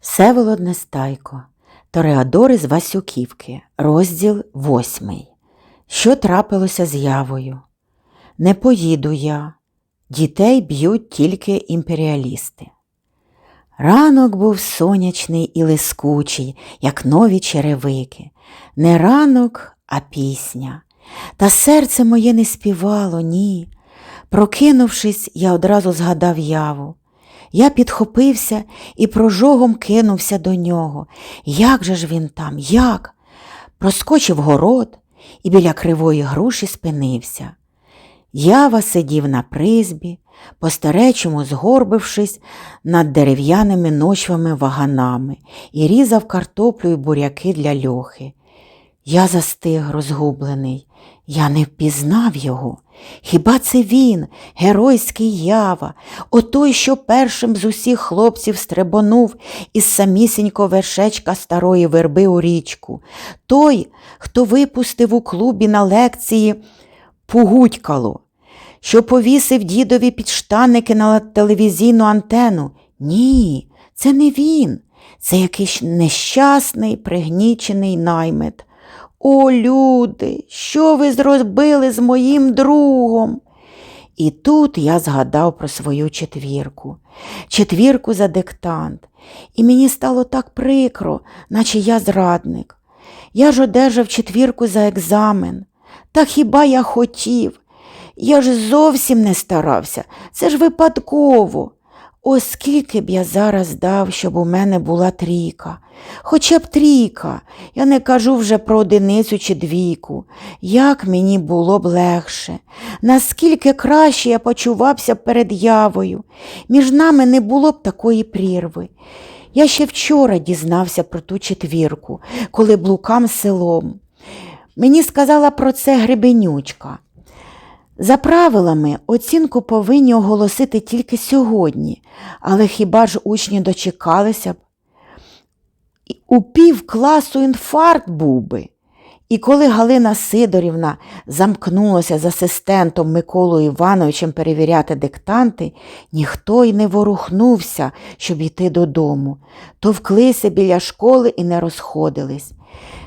Всеволод Нестайко, Тореадори з Васюківки, розділ восьмий. Що трапилося з явою? Не поїду я. Дітей б'ють тільки імперіалісти. Ранок був сонячний і лискучий, як нові черевики. Не ранок, а пісня. Та серце моє не співало, ні. Прокинувшись, я одразу згадав яву. Я підхопився і прожогом кинувся до нього. Як же ж він там, як? Проскочив город і біля кривої груші спинився. Ява сидів на призбі, по-старечому згорбившись над дерев'яними ночвами ваганами і різав картоплю й буряки для льохи. Я застиг розгублений, я не впізнав його. Хіба це він, геройський ява, отой, що першим з усіх хлопців стрибонув із самісінько вершечка старої верби у річку, той, хто випустив у клубі на лекції пугудькало, що повісив дідові підштанники на телевізійну антену. Ні, це не він, це якийсь нещасний, пригнічений наймит. О, люди, що ви зробили з моїм другом? І тут я згадав про свою четвірку, четвірку за диктант, і мені стало так прикро, наче я зрадник. Я ж одержав четвірку за екзамен. Та хіба я хотів? Я ж зовсім не старався, це ж випадково. Оскільки б я зараз дав, щоб у мене була трійка. Хоча б трійка, я не кажу вже про одиницю чи двійку. Як мені було б легше, наскільки краще я почувався перед явою. Між нами не було б такої прірви. Я ще вчора дізнався про ту четвірку, коли блукам селом. Мені сказала про це гребенючка. За правилами, оцінку повинні оголосити тільки сьогодні, але хіба ж учні дочекалися б? У пів класу інфаркт був би. І коли Галина Сидорівна замкнулася з асистентом Миколою Івановичем перевіряти диктанти, ніхто й не ворухнувся, щоб йти додому, товклися біля школи і не розходились.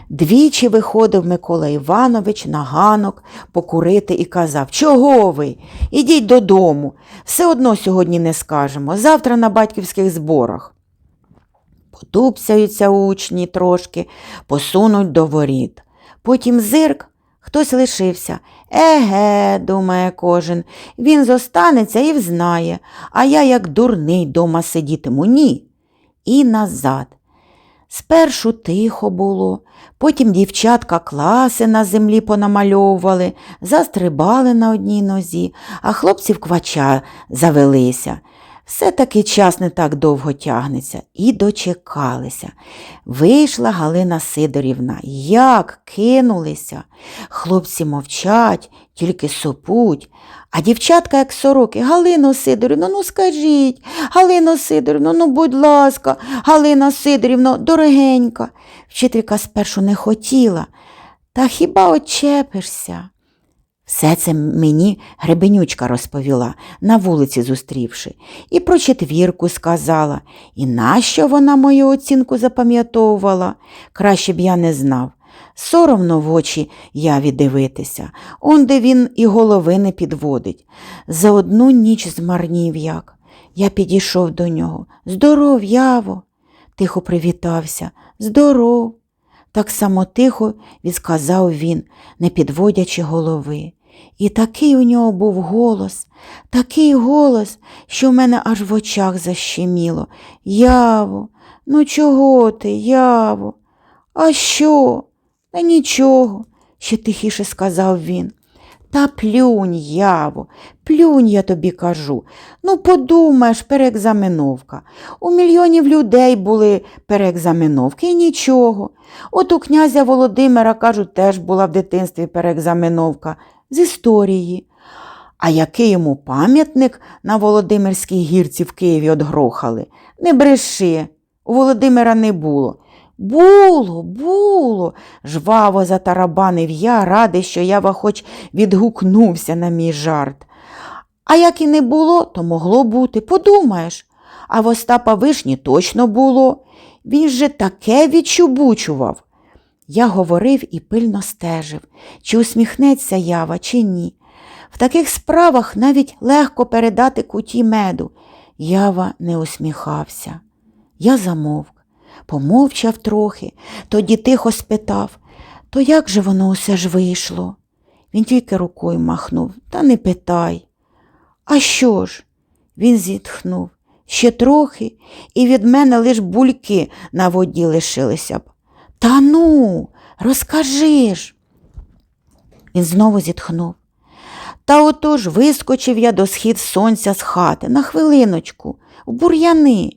Двічі виходив Микола Іванович на ганок покурити і казав Чого ви? Ідіть додому. Все одно сьогодні не скажемо. Завтра на батьківських зборах. Потупсяються учні трошки, посунуть до воріт. Потім зирк, хтось лишився. Еге, думає кожен, він зостанеться і взнає, а я, як дурний, дома сидітиму. Ні. І назад. Спершу тихо було, потім дівчатка класи на землі понамальовували, застрибали на одній нозі, а хлопці в квача завелися. Все-таки час не так довго тягнеться. І дочекалися. Вийшла Галина Сидорівна. Як кинулися. Хлопці мовчать, тільки сопуть. А дівчатка, як сороки, Галино Сидорівно, ну скажіть, Галино Сидорівно, ну будь ласка, Галина Сидорівно, дорогенька. Вчителька спершу не хотіла. Та хіба очепишся? Все це мені гребенючка розповіла, на вулиці зустрівши, і про четвірку сказала, і нащо вона мою оцінку запам'ятовувала, краще б я не знав. Соромно в очі яві дивитися, он де він і голови не підводить. За одну ніч змарнів як. Я підійшов до нього. Здоров, яво, тихо привітався. Здоров. Так само тихо відсказав він, не підводячи голови. І такий у нього був голос, такий голос, що в мене аж в очах защеміло. Яво, ну чого ти, яво? А що? Та нічого, ще тихіше сказав він. Та плюнь, яво, плюнь, я тобі кажу. Ну, подумаєш, переекзаменовка. У мільйонів людей були переекзаменовки і нічого. От у князя Володимира, кажуть, теж була в дитинстві переекзаменовка з історії. А який йому пам'ятник на Володимирській гірці в Києві отгрохали? Не бреши, у Володимира не було. Було, було, жваво затарабанив я, радий, що ява хоч відгукнувся на мій жарт. А як і не було, то могло бути, подумаєш. а в Остапа вишні точно було. Він же таке відчубучував. Я говорив і пильно стежив, чи усміхнеться ява, чи ні. В таких справах навіть легко передати куті меду. Ява не усміхався. Я замовк, помовчав трохи, тоді тихо спитав, то як же воно усе ж вийшло? Він тільки рукою махнув, та не питай. А що ж? Він зітхнув. Ще трохи, і від мене лиш бульки на воді лишилися б. Та ну, розкажи ж. Він знову зітхнув. Та отож вискочив я до схід сонця з хати на хвилиночку, у бур'яни.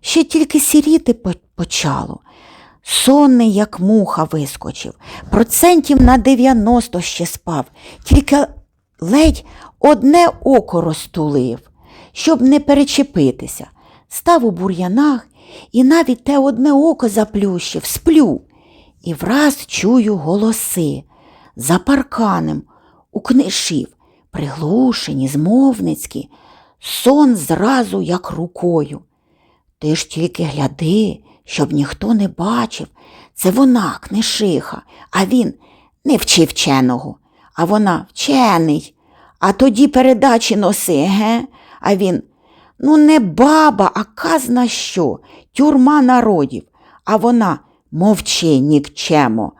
Ще тільки сіріти почало. Сонний, як муха, вискочив, процентів на 90 ще спав, тільки ледь одне око розтулив, щоб не перечепитися. Став у бур'янах і навіть те одне око заплющив, сплю. І враз чую голоси за парканем у книшів, приглушені, змовницькі, сон зразу як рукою. Ти ж тільки гляди, щоб ніхто не бачив. Це вона, книшиха, а він не вчи вченого, а вона вчений. А тоді передачі носи, ге? А він ну не баба, а казна що, тюрма народів. А вона мовчи, нікчемо.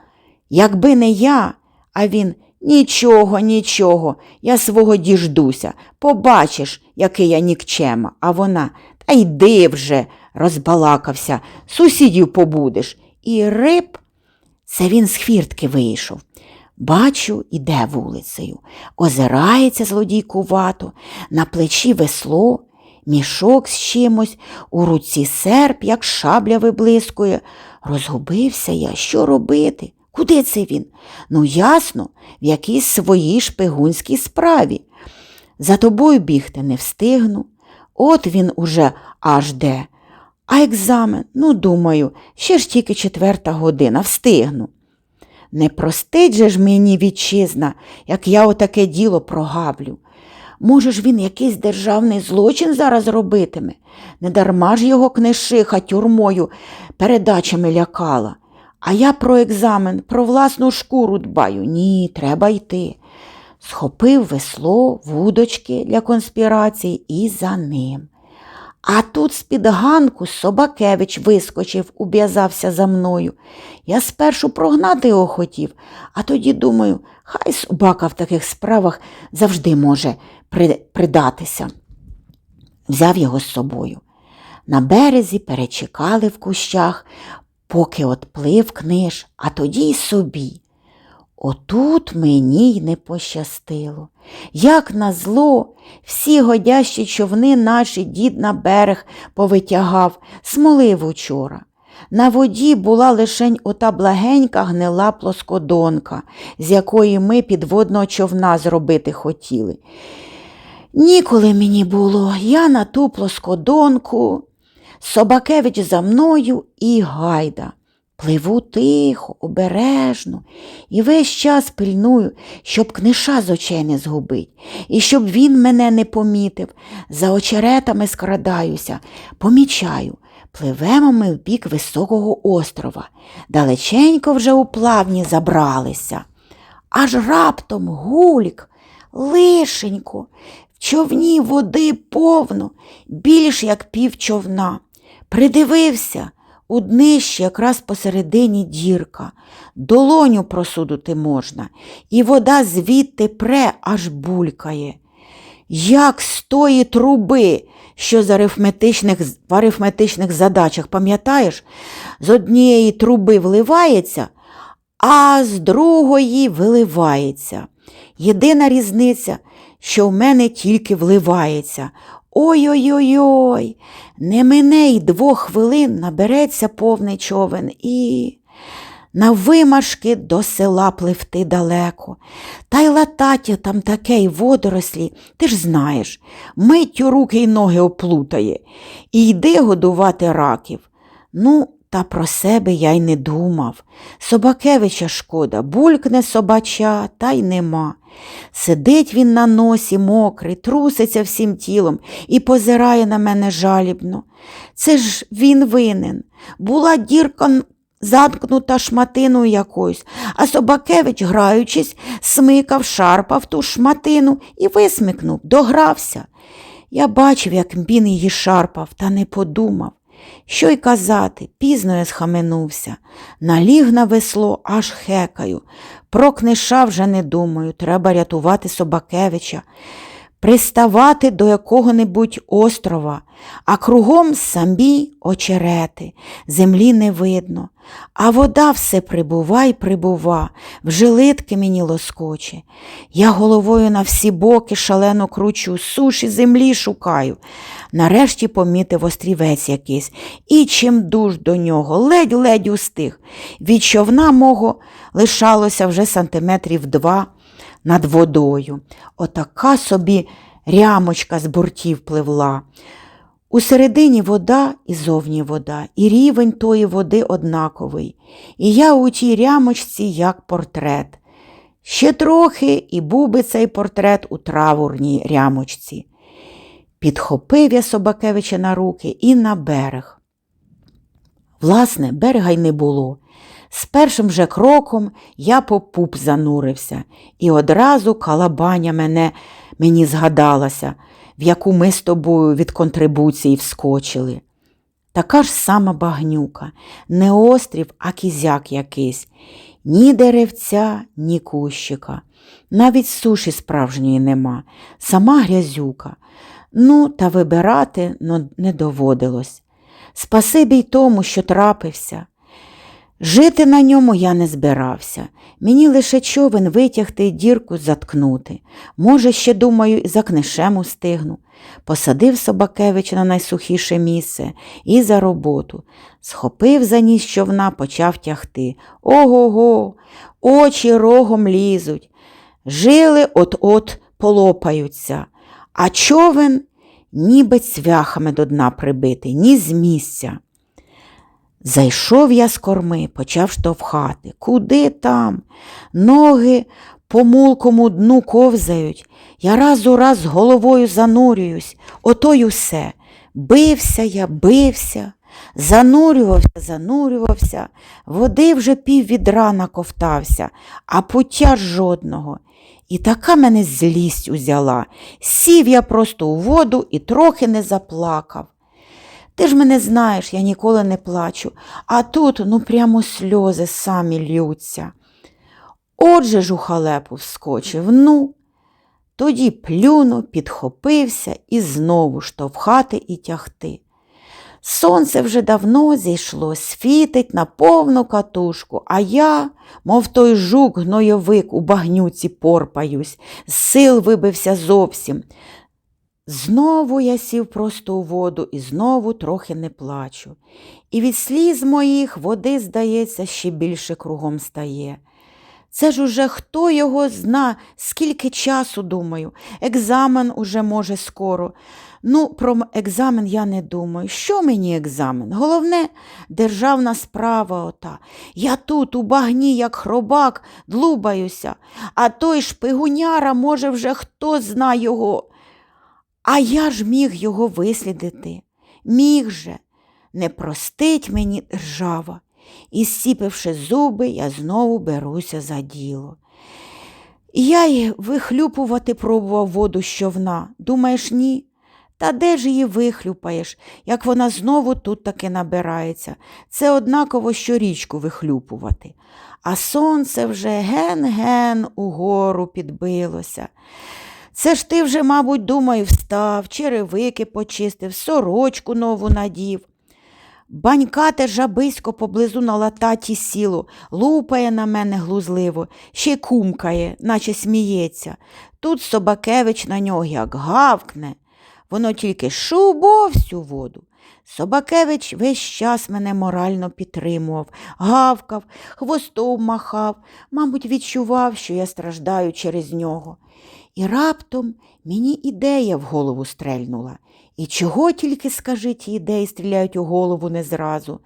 Якби не я, а він нічого, нічого, я свого діждуся. Побачиш, який я нікчема. А вона та йди вже, розбалакався, сусідів побудеш. І риб, це він з хвіртки вийшов. Бачу, іде вулицею, озирається злодійкувато, на плечі весло, мішок з чимось, у руці серп, як шабля виблискує. Розгубився я, що робити? Куди це він? Ну, ясно, в якійсь своїй шпигунській справі. За тобою бігти не встигну. От він уже аж де. А екзамен, ну, думаю, ще ж тільки четверта година, встигну. Не простить же ж мені вітчизна, як я отаке діло прогаблю. Може ж він якийсь державний злочин зараз робитиме? Недарма ж його книжиха тюрмою передачами лякала. А я про екзамен, про власну шкуру дбаю. Ні, треба йти. Схопив весло, вудочки для конспірації і за ним. А тут з-під ганку Собакевич вискочив, ув'язався за мною. Я спершу прогнати його хотів, а тоді думаю, хай собака в таких справах завжди може при- придатися. Взяв його з собою. На березі перечекали в кущах, поки отплив книж, а тоді й собі. Отут мені й не пощастило. Як назло, всі годящі човни наші дід на берег повитягав, смолив учора. На воді була лишень ота благенька гнила плоскодонка, з якої ми підводного човна зробити хотіли. Ніколи мені було, я на ту плоскодонку, Собакевич за мною і гайда. Пливу тихо, обережно і весь час пильную, щоб книша з очей не згубить, і щоб він мене не помітив. За очеретами скрадаюся, помічаю. Пливемо ми в бік високого острова. Далеченько вже у плавні забралися. Аж раптом гульк, лишенько, в човні води повно, більш як пів човна. Придивився, у днищі якраз посередині дірка, долоню просудити можна, і вода звідти пре аж булькає. Як з тої труби, що з арифметичних, в арифметичних задачах, пам'ятаєш, з однієї труби вливається, а з другої виливається. Єдина різниця, що в мене тільки вливається. Ой-ой-ой, не мине й двох хвилин набереться повний човен і. На вимашки до села пливти далеко. Та й латаття там таке й водорослі, ти ж знаєш, миттю руки й ноги оплутає. І йди годувати раків. Ну, Та про себе я й не думав. Собакевича шкода, булькне собача, та й нема. Сидить він на носі мокрий, труситься всім тілом і позирає на мене жалібно. Це ж він винен. Була дірка заткнута шматиною якоюсь, а Собакевич, граючись, смикав, шарпав ту шматину і висмикнув, догрався. Я бачив, як він її шарпав, та не подумав. Що й казати, пізно я схаменувся. Наліг на весло, аж хекаю. Про книша вже не думаю, треба рятувати Собакевича, приставати до якого-небудь острова, а кругом самі очерети, землі не видно, а вода все прибува й прибува, в жилитки мені лоскоче. Я головою на всі боки шалено кручу, суші землі шукаю. Нарешті помітив острівець якийсь, і чим дуж до нього, ледь-ледь устиг. Від човна мого лишалося вже сантиметрів два над водою. Отака собі рямочка з бортів пливла. У середині вода і зовні вода, і рівень тої води однаковий. І я у тій рямочці як портрет. Ще трохи і був би цей портрет у травурній рямочці. Підхопив я Собакевича на руки і на берег. Власне, берега й не було. З першим же кроком я по пуп занурився, і одразу калабаня мене мені згадалася, в яку ми з тобою від контрибуції вскочили. Така ж сама багнюка, не острів, а кізяк якийсь, ні деревця, ні кущика. Навіть суші справжньої нема, сама грязюка. Ну, та вибирати ну, не доводилось. Спасибі й тому, що трапився. Жити на ньому я не збирався. Мені лише човен витягти і дірку заткнути. Може, ще, думаю, за книшем устигну. Посадив Собакевича на найсухіше місце і за роботу. Схопив за ніс човна, почав тягти. Ого-го, очі рогом лізуть. Жили от-от полопаються, а човен ніби цвяхами до дна прибитий, ні з місця. Зайшов я з корми, почав штовхати. Куди там? Ноги по мулкому дну ковзають. Я раз у раз головою занурююсь, ото й усе. Бився я, бився, занурювався, занурювався, води вже пів відра наковтався, а пуття жодного. І така мене злість узяла. Сів я просто у воду і трохи не заплакав. Ти ж мене знаєш, я ніколи не плачу, а тут ну прямо сльози самі льються. Отже ж у халепу вскочив, ну. Тоді плюнув, підхопився і знову штовхати і тягти. Сонце вже давно зійшло, світить на повну катушку, а я, мов той жук гнойовик у багнюці порпаюсь, з сил вибився зовсім. Знову я сів просто у воду і знову трохи не плачу. І від сліз моїх води, здається, ще більше кругом стає. Це ж уже хто його зна, скільки часу, думаю, екзамен уже може скоро. Ну, про екзамен я не думаю. Що мені екзамен? Головне, державна справа ота. Я тут, у багні, як хробак, длубаюся, а той шпигуняра, може, вже хто зна його. А я ж міг його вислідити. Міг же. Не простить мені держава. І зціпивши зуби, я знову беруся за діло. Я й вихлюпувати пробував воду з човна. Думаєш, ні? Та де ж її вихлюпаєш, як вона знову тут таки набирається? Це однаково що річку вихлюпувати. А сонце вже ген-ген угору підбилося. Це ж ти вже, мабуть, думаю, встав, черевики почистив, сорочку нову надів. Банькате жабисько поблизу на лататі сіло, лупає на мене глузливо, ще й кумкає, наче сміється. Тут Собакевич на нього як гавкне. Воно тільки шубо всю воду. Собакевич весь час мене морально підтримував, гавкав, хвостом махав, мабуть, відчував, що я страждаю через нього. І раптом мені ідея в голову стрельнула. І чого тільки, скажи, ті ідеї стріляють у голову не зразу.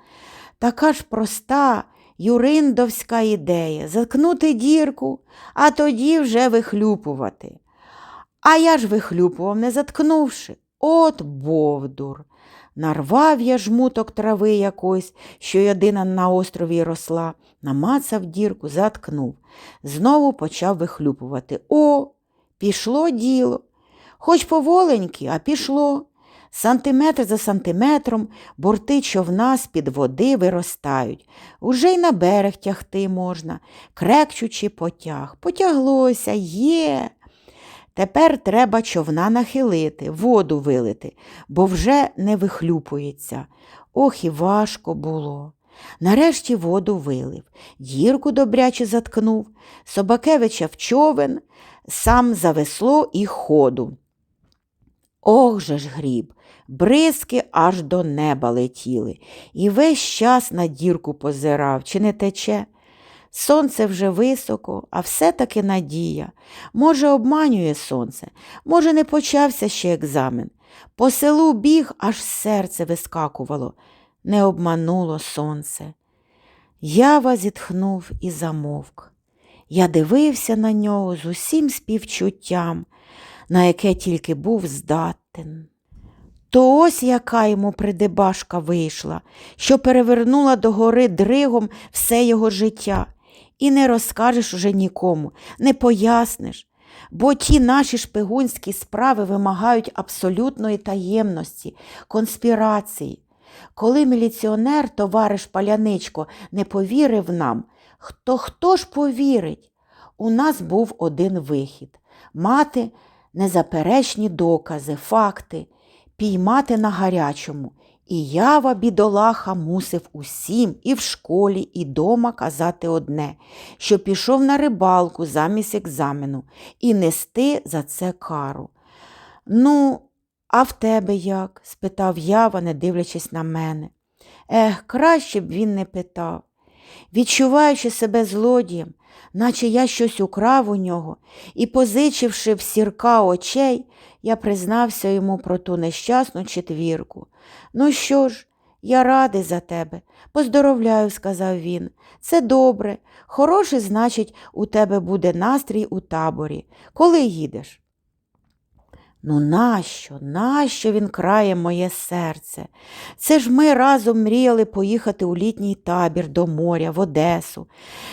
Така ж проста юриндовська ідея заткнути дірку, а тоді вже вихлюпувати. А я ж вихлюпував, не заткнувши. От бовдур. Нарвав я жмуток трави якоїсь, що єдина на острові росла, намацав дірку, заткнув. Знову почав вихлюпувати. О, пішло діло. Хоч поволеньки, а пішло. Сантиметр за сантиметром борти човна з-під води виростають. Уже й на берег тягти можна, крекчучи потяг. Потяглося, є. Тепер треба човна нахилити, воду вилити, бо вже не вихлюпується. Ох і важко було. Нарешті воду вилив, дірку добряче заткнув, Собакевича в човен, сам за весло і ходу. Ох же ж гріб, бризки аж до неба летіли, і весь час на дірку позирав, чи не тече. Сонце вже високо, а все-таки надія. Може, обманює сонце, може, не почався ще екзамен. По селу біг, аж серце вискакувало. Не обмануло сонце. Ява зітхнув і замовк. Я дивився на нього з усім співчуттям, на яке тільки був здатен. То ось яка йому придебашка вийшла, що перевернула догори дригом все його життя. І не розкажеш уже нікому, не поясниш, бо ті наші шпигунські справи вимагають абсолютної таємності, конспірації. Коли міліціонер, товариш Паляничко, не повірив нам, то хто ж повірить? У нас був один вихід мати незаперечні докази, факти, піймати на гарячому. І ява, бідолаха, мусив усім і в школі, і дома казати одне, що пішов на рибалку замість екзамену і нести за це кару. Ну, а в тебе як? спитав ява, не дивлячись на мене. Ех, краще б він не питав. Відчуваючи себе злодієм, наче я щось украв у нього, і, позичивши в сірка очей, я признався йому про ту нещасну четвірку. Ну що ж, я радий за тебе. Поздоровляю, сказав він. Це добре. Хороший, значить, у тебе буде настрій у таборі. Коли їдеш? Ну, нащо, нащо він крає моє серце? Це ж ми разом мріяли поїхати у літній табір до моря, в Одесу.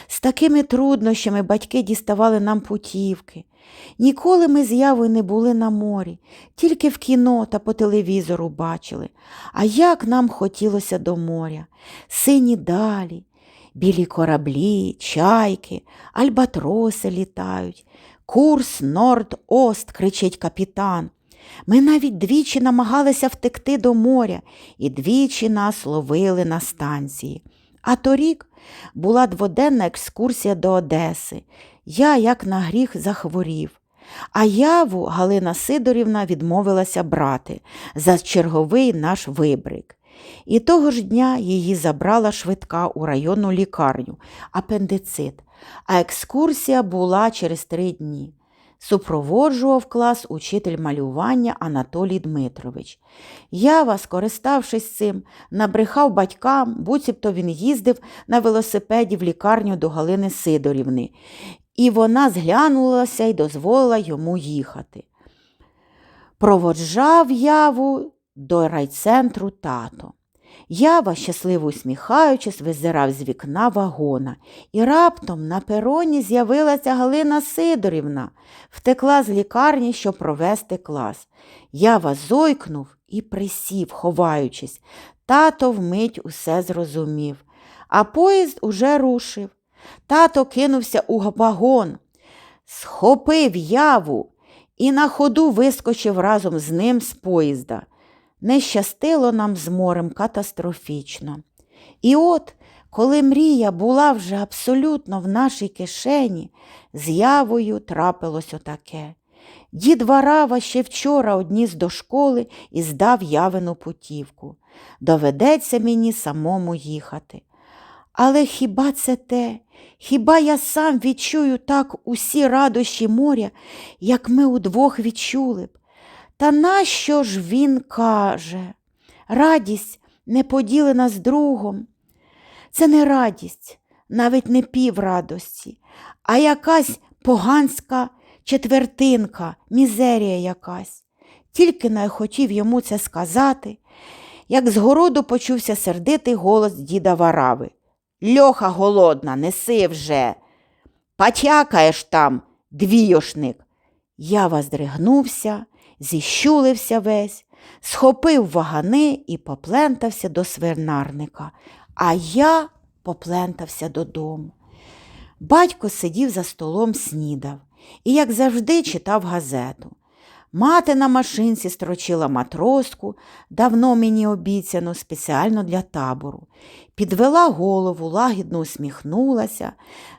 З такими труднощами батьки діставали нам путівки. Ніколи ми з явою не були на морі, тільки в кіно та по телевізору бачили. А як нам хотілося до моря, сині далі, білі кораблі, чайки, альбатроси літають. Курс Норд-Ост, кричить капітан. Ми навіть двічі намагалися втекти до моря і двічі нас ловили на станції. А торік була дводенна екскурсія до Одеси. Я, як на гріх, захворів. А яву Галина Сидорівна відмовилася брати за черговий наш вибрик. І того ж дня її забрала швидка у районну лікарню, апендицит, а екскурсія була через три дні. Супроводжував клас учитель малювання Анатолій Дмитрович. Ява, скориставшись цим, набрехав батькам, буцімто він їздив на велосипеді в лікарню до Галини Сидорівни, і вона зглянулася і дозволила йому їхати. Проводжав яву до райцентру тато. Ява, щасливо усміхаючись, визирав з вікна вагона, і раптом на пероні з'явилася Галина Сидорівна, втекла з лікарні, щоб провести клас. Ява зойкнув і присів, ховаючись. Тато вмить усе зрозумів. А поїзд уже рушив. Тато кинувся у вагон, схопив яву і на ходу вискочив разом з ним з поїзда. Не щастило нам з морем катастрофічно. І от, коли мрія була вже абсолютно в нашій кишені, з явою трапилось отаке. Дід Варава ще вчора одніс до школи і здав явину путівку. Доведеться мені самому їхати. Але хіба це те? Хіба я сам відчую так усі радощі моря, як ми удвох відчули б? Та нащо ж він каже? Радість не поділена з другом. Це не радість, навіть не піврадості, а якась поганська четвертинка, мізерія якась. Тільки не хотів йому це сказати, як з городу почувся сердитий голос діда Варави. Льоха голодна, неси вже. Потякаєш там, двійошник. Я воздригнувся, зіщулився весь, схопив вагани і поплентався до свинарника, а я поплентався додому. Батько сидів за столом, снідав і, як завжди, читав газету. Мати на машинці строчила матроску, давно мені обіцяну, спеціально для табору. Підвела голову, лагідно усміхнулася.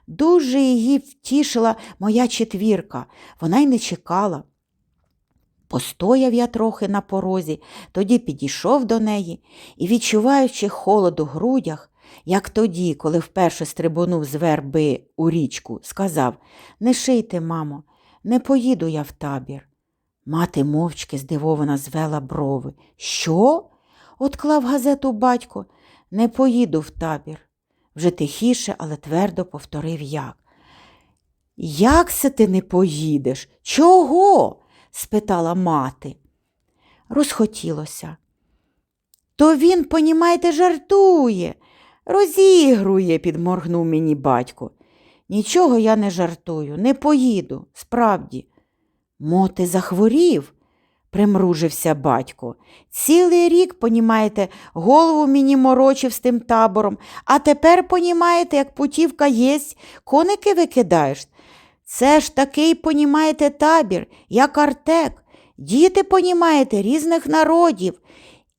Дуже її втішила моя четвірка. Вона й не чекала. Постояв я трохи на порозі, тоді підійшов до неї і, відчуваючи холод у грудях, як тоді, коли вперше стрибонув з верби у річку, сказав Не шийте, мамо, не поїду я в табір. Мати мовчки здивовано звела брови. Що? Отклав газету батько. Не поїду в табір. Вже тихіше, але твердо повторив як. Як це ти не поїдеш? Чого? Спитала мати. Розхотілося. То він, понімайте, жартує, розігрує, підморгнув мені батько. Нічого я не жартую, не поїду, справді. Мо ти захворів, примружився батько. Цілий рік, понімаєте, голову мені морочив з тим табором, а тепер, понімаєте, як путівка єсть, коники викидаєш. Це ж такий, понімаєте, табір, як артек. Діти, понімаєте, різних народів.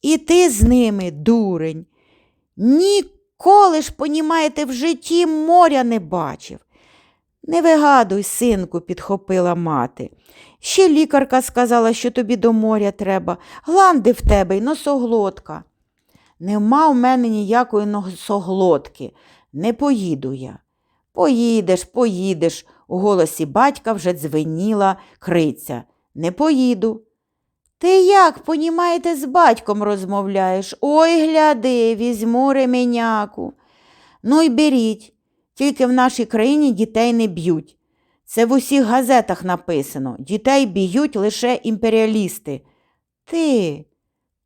І ти з ними, дурень. Ніколи ж, понімаєте, в житті моря не бачив. Не вигадуй, синку, підхопила мати. Ще лікарка сказала, що тобі до моря треба, гланди в тебе й носоглотка. Нема в мене ніякої носоглотки, не поїду я. Поїдеш, поїдеш, у голосі батька вже дзвеніла криця. Не поїду. Ти як, понімаєте, з батьком розмовляєш? Ой, гляди, візьму ременяку. Ну й беріть, тільки в нашій країні дітей не б'ють. Це в усіх газетах написано. Дітей б'ють лише імперіалісти. Ти,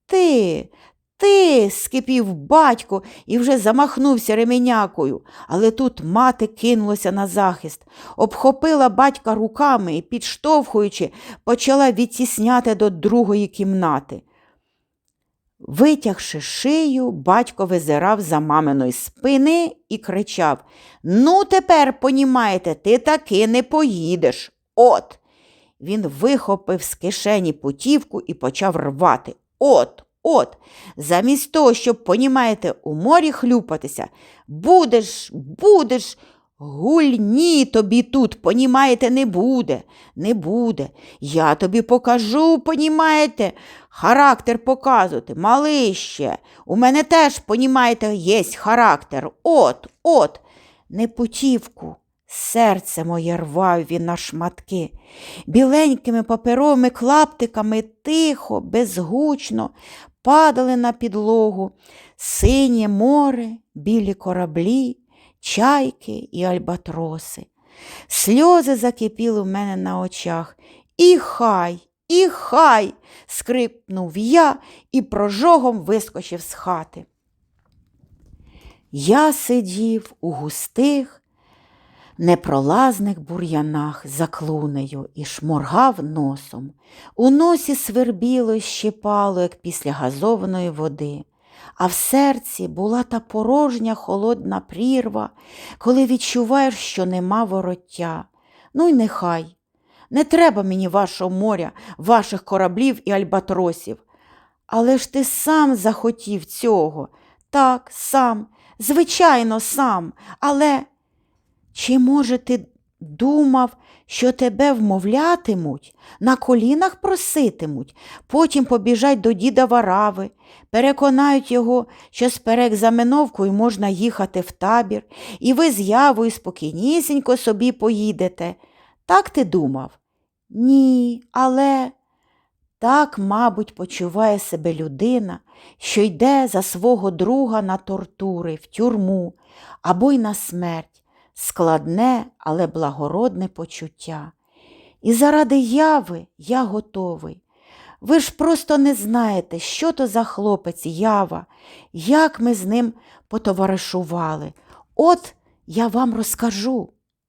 ти, ти, скипів батько і вже замахнувся ременякою, але тут мати кинулася на захист, обхопила батька руками і, підштовхуючи, почала відтісняти до другої кімнати. Витягши шию, батько визирав за маминої спини і кричав Ну, тепер, понімаєте, ти таки не поїдеш. От. Він вихопив з кишені путівку і почав рвати. От, от, замість того, щоб, понімаєте, у морі хлюпатися, будеш, будеш. Гульні тобі тут, понімаєте, не буде, не буде. Я тобі покажу, понімаєте, характер показувати, малище. У мене теж, понімаєте, є характер. От, от, не путівку. Серце моє рвав він на шматки. Біленькими паперовими клаптиками тихо, безгучно падали на підлогу синє море, білі кораблі, чайки і альбатроси. Сльози закипіли в мене на очах. І хай, і хай. скрипнув я і прожогом вискочив з хати. Я сидів у густих, непролазних бур'янах за клунею і шморгав носом. У носі свербіло й щипало, як після газованої води. А в серці була та порожня холодна прірва, коли відчуваєш, що нема вороття. Ну й нехай. Не треба мені вашого моря, ваших кораблів і альбатросів. Але ж ти сам захотів цього. Так, сам, звичайно, сам. Але чи, може, ти думав, що тебе вмовлятимуть, на колінах проситимуть, потім побіжать до діда Варави, переконають його, що з переекзаменовкою можна їхати в табір, і ви з явою спокійнісінько собі поїдете. Так ти думав? Ні, але так, мабуть, почуває себе людина, що йде за свого друга на тортури, в тюрму або й на смерть, складне, але благородне почуття. І заради яви я готовий. Ви ж просто не знаєте, що то за хлопець ява, як ми з ним потоваришували. От я вам розкажу.